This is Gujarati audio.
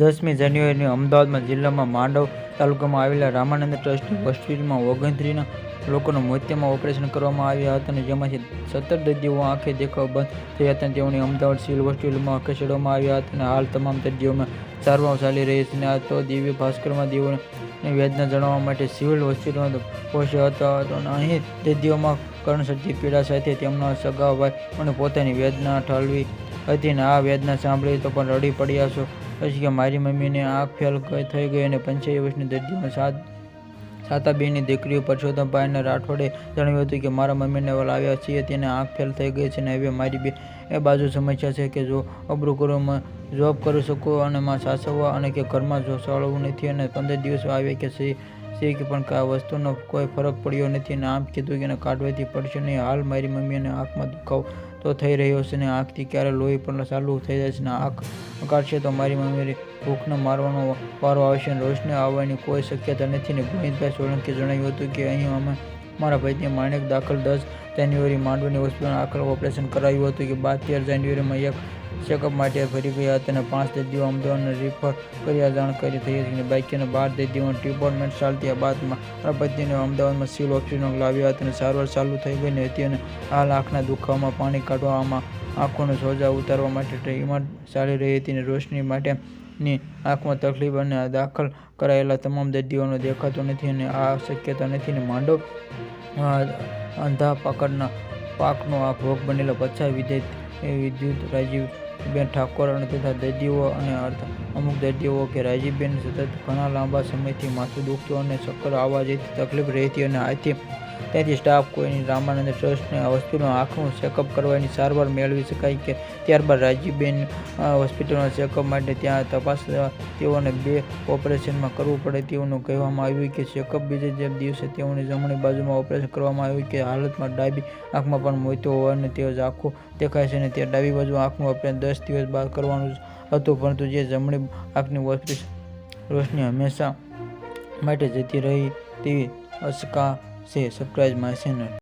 દસમી જાન્યુઆરીની અમદાવાદમાં જિલ્લામાં માંડવ તાલુકામાં આવેલા રામાનંદ ટ્રસ્ટની હોસ્પિટલમાં ઓગણત્રીસના લોકોના મોતિયામાં ઓપરેશન કરવામાં આવ્યા હતા અને જેમાંથી સત્તર દર્દીઓ આંખે દેખાવ બંધ થયા હતા. તેઓને અમદાવાદ સિવિલ હોસ્પિટલમાં ખસેડવામાં આવ્યા હતા અને હાલ તમામ દર્દીઓમાં સારવાર ચાલી રહી છે અને આ તો દિવ્ય ભાસ્કરમાં દેવોને વેદના જણાવવા માટે સિવિલ હોસ્પિટલમાં પહોંચ્યા હતો અને અહીં દર્દીઓમાં કર્ણસરજી પીડા સાથે તેમના સગા ભાઈ અને પોતાની વેદના ઠાલવી હતી અને આ વેદના સાંભળી તો પણ રડી પડ્યા છો. પછી કે મારી મમ્મીને આંખ ફેલ થઈ ગઈ અને પંચાવી વર્ષની દર્દીઓમાં સાત સાતાબેનની દીકરીઓ પરસોત્તમભાઈને રાઠોડે જણાવ્યું હતું કે મારા મમ્મીને લાવ્યા છીએ, તેને આંખ ફેલ થઈ ગઈ છે અને હવે મારી બે એ બાજુ સમસ્યા છે કે જો અબરૂ કરું જોબ કરી શકું અને માં સાસવવા અને કે ઘરમાં જો ચાલવું નથી અને પંદર દિવસ આવે કે સી શ્રી કે પણ આ વસ્તુનો કોઈ ફરક પડ્યો નથી અને આમ કીધું કે એને કાઢવાથી પડશે નહીં. હાલ મારી મમ્મીને આંખમાં દુખાવ તો થઈ રહ્યો છે ને આંખથી ક્યારે લોહી પણ ચાલુ થઈ જાય છે ને આંખ કાઢશે તો મારી મમ્મીને ભૂખને મારવાનો વારો આવશે અને રોશને આવવાની કોઈ શક્યતા નથી ને ગુણિતભાઈ સોલંકી જણાવ્યું હતું કે અહીં અમે મારા ભાઈને માણેક દાખલ દસ જાન્યુઆરી માંડવીની હોસ્પિટલમાં આખર ઓપરેશન કરાયું હતું કે બાદ તેર જાન્યુઆરીમાં એક ચેકઅપ માટે ફરી ગયા હતા અને પાંચ દર્દીઓ અમદાવાદને રિફર કર્યા જાણકારી થઈ હતી અને બાર દર્દીઓની ટ્રીટમેન્ટ ચાલતી બાદમાં મારા અમદાવાદમાં સિવિલ હોસ્પિટલમાં લાવ્યા હતા અને સારવાર ચાલુ થઈ ગઈ હતી અને હાલ આંખના દુખાવામાં પાણી કાઢવામાં આંખોનો સોજા ઉતારવા માટે ટ્રીટમેન્ટ ચાલી રહી હતી અને રોશની માટેની આંખમાં તકલીફ અને દાખલ કરાયેલા તમામ દર્દીઓનો દેખાતો નથી અને આ શક્યતા નથી અને માંડવ અંધા પકડના પાકનો આ ભોગ બનેલા પછા વિદ્યુત વિદ્યુત રાજીવબેન ઠાકોર અને તથા દર્દીઓ અને અમુક દર્દીઓ કે રાજીબેન સતત ઘણા લાંબા સમયથી માથું દુખતું અને ચક્કર આવવા જેવી તકલીફ રહેતી અને આથી ત્યાંથી સ્ટાફ કોઈની રામાનંદ ટ્રસ્ટને હોસ્પિટલમાં આંખનું ચેકઅપ કરવાની સારવાર મેળવી શકાય કે ત્યારબાદ રાજીબેન હોસ્પિટલના ચેકઅપ માટે ત્યાં તપાસ તેઓને બે ઓપરેશનમાં કરવું પડે તેઓનું કહેવામાં આવ્યું કે ચેકઅપ બીજે જે દિવસે તેઓની જમણી બાજુમાં ઓપરેશન કરવામાં આવ્યું કે હાલતમાં ડાબી આંખમાં પણ મોતો હોવાને તે આંખો દેખાય છે અને તે ડાબી બાજુ આંખનું ઓપરેશન દસ દિવસ બાદ કરવાનું હતું, પરંતુ જે જમણી આંખની ઓપરેશન રોશની હંમેશા માટે જતી રહી તેવી અશકા છે સરપ્રાઇઝ માય ચેનલ